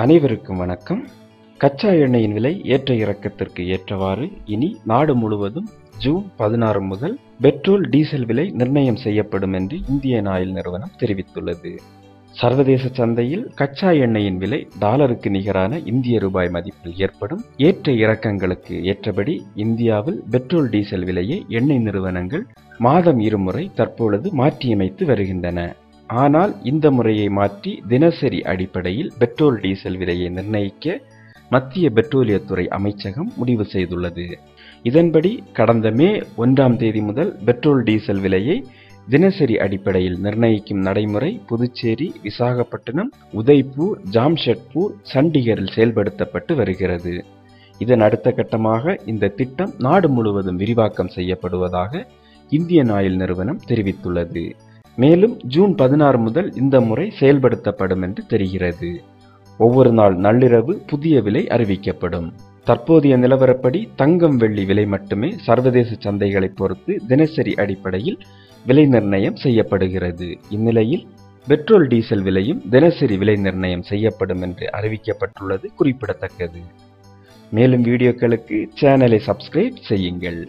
அனைவருக்கும் வணக்கம். கச்சா எண்ணெயின் விலை ஏற்ற இறக்கத்திற்கு ஏற்றவாறு இனி நாடு முழுவதும் ஜூன் பதினாறு முதல் பெட்ரோல் டீசல் விலை நிர்ணயம் செய்யப்படும் என்று இந்தியன் ஆயில் நிறுவனம் தெரிவித்துள்ளது. சர்வதேச சந்தையில் கச்சா எண்ணெயின் விலை டாலருக்கு நிகரான இந்திய ரூபாய் மதிப்பில் ஏற்படும் ஏற்ற இறக்கங்களுக்கு ஏற்றபடி இந்தியாவில் பெட்ரோல் டீசல் விலையை எண்ணெய் நிறுவனங்கள் மாதம் இருமுறை தற்பொழுது மாற்றியமைத்து வருகின்றன. ஆனால் இந்த முறையை மாற்றி தினசரி அடிப்படையில் பெட்ரோல் டீசல் விலையை நிர்ணயிக்க மத்திய பெட்ரோலியத்துறை அமைச்சகம் முடிவு செய்துள்ளது. இதன்படி கடந்த மே ஒன்றாம் தேதி முதல் பெட்ரோல் டீசல் விலையை தினசரி அடிப்படையில் நிர்ணயிக்கும் நடைமுறை புதுச்சேரி விசாகப்பட்டினம் உதய்பூர் ஜாம்ஷெட்பூர் சண்டிகரில் செயல்படுத்தப்பட்டு வருகிறது. இதன் அடுத்த கட்டமாக இந்த திட்டம் நாடு முழுவதும் விரிவாக்கம் செய்யப்படுவதாக இந்தியன் ஆயில் நிறுவனம் தெரிவித்துள்ளது. மேலும் ஜூன் பதினாறு முதல் இந்த முறை செயல்படுத்தப்படும் என்று தெரிகிறது. ஒவ்வொரு நாள் நள்ளிரவு புதிய விலை அறிவிக்கப்படும். தற்போதைய நிலவரப்படி தங்கம் வெள்ளி விலை மட்டுமே சர்வதேச சந்தைகளை பொறுத்து தினசரி அடிப்படையில் விலை நிர்ணயம் செய்யப்படுகிறது. இந்நிலையில் பெட்ரோல் டீசல் விலையும் தினசரி விலை நிர்ணயம் செய்யப்படும் என்று அறிவிக்கப்பட்டுள்ளது குறிப்பிடத்தக்கது. மேலும் வீடியோக்களுக்கு சேனலை சப்ஸ்கிரைப் செய்யுங்கள்.